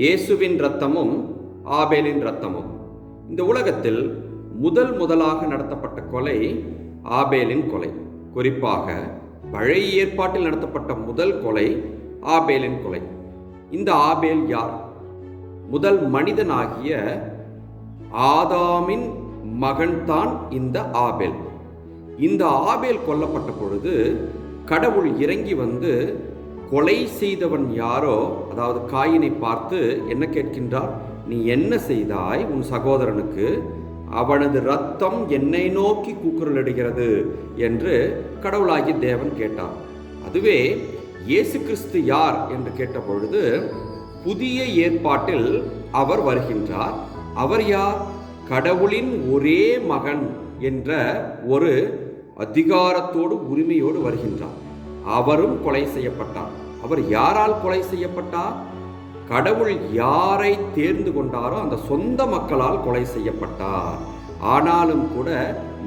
இயேசுவின் இரத்தமும் ஆபேலின் இரத்தமும். இந்த உலகத்தில் முதல் முதலாக நடத்தப்பட்ட கொலை ஆபேலின் கொலை. குறிப்பாக பழைய ஏற்பாட்டில் நடத்தப்பட்ட முதல் கொலை ஆபேலின் கொலை. இந்த ஆபேல் யார்? முதல் மனிதனாகிய ஆதாமின் மகன்தான் இந்த ஆபேல். இந்த ஆபேல் கொல்லப்பட்ட பொழுது கடவுள் இறங்கி வந்து கொலை செய்தவன் யாரோ அதாவது காயினை பார்த்து என்ன கேட்கின்றார்? நீ என்ன செய்தாய் உன் சகோதரனுக்கு? அவனது ரத்தம் என்னை நோக்கி கூக்குரலிடுகிறது என்று கடவுளாகி தேவன் கேட்டார். அதுவே இயேசு கிறிஸ்து யார் என்று கேட்டபொழுது புதிய ஏற்பாட்டில் அவர் வருகின்றார். அவர் யார்? கடவுளின் ஒரே மகன் என்ற ஒரு அதிகாரத்தோடு உரிமையோடு வருகின்றார். அவரும் கொலை செய்யப்பட்டார். அவர் யாரால் கொலை செய்யப்பட்டார்? கடவுள் யாரை தேர்ந்து கொண்டாரோ அந்த சொந்த மக்களால் கொலை செய்யப்பட்டார். ஆனாலும் கூட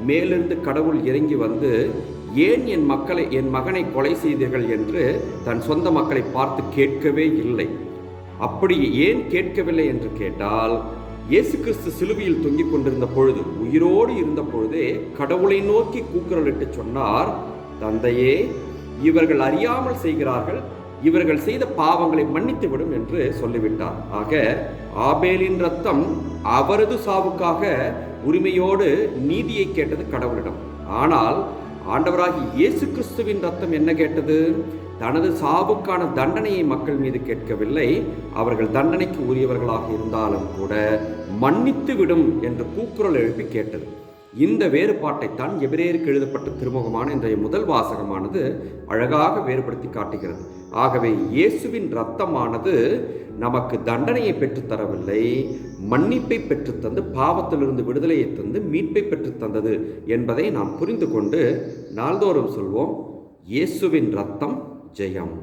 மேலிருந்து கடவுள் இறங்கி வந்து ஏன் என் மக்களை என் மகனை கொலை செய்தீர்கள்? என்று தன் சொந்த மக்களை பார்த்து கேட்கவே இல்லை. அப்படி ஏன் கேட்கவில்லை? என்று கேட்டால் இயேசு கிறிஸ்து சிலுவையில் தொங்கிக் கொண்டிருந்த பொழுது உயிரோடு இருந்த பொழுதே கடவுளை நோக்கி கூக்குரலிட்டு சொன்னார் தந்தையே இவர்கள் அறியாமல் செய்கிறார்கள் இவர்கள் செய்த பாவங்களை மன்னித்து விடும் என்று சொல்லிவிட்டார். ஆக ஆபேலின் ரத்தம் அவரது சாவுக்காக உரிமையோடு நீதியை கேட்டது கடவுளிடம். ஆனால் ஆண்டவராகி இயேசு கிறிஸ்துவின் ரத்தம் என்ன கேட்டது? தனது சாவுக்கான தண்டனையை மக்கள் மீது கேட்கவில்லை. அவர்கள் தண்டனைக்கு உரியவர்களாக இருந்தாலும் கூட மன்னித்து விடும் என்று கூக்குரல் எழுப்பி கேட்டது. இந்த வேறுபாட்டைத்தான் எபிரேயருக்கு எழுதப்பட்ட திருமுகமான இன்றைய முதல் வாசகமானது அழகாக வேறுபடுத்தி காட்டுகிறது. ஆகவே இயேசுவின் இரத்தமானது நமக்கு தண்டனையை பெற்றுத்தரவில்லை மன்னிப்பை பெற்றுத்தந்து பாவத்திலிருந்து விடுதலையை தந்து மீட்பை பெற்றுத்தந்தது என்பதை நாம் புரிந்து கொண்டு நாள்தோறும் சொல்வோம் இயேசுவின் ரத்தம் ஜெயம்.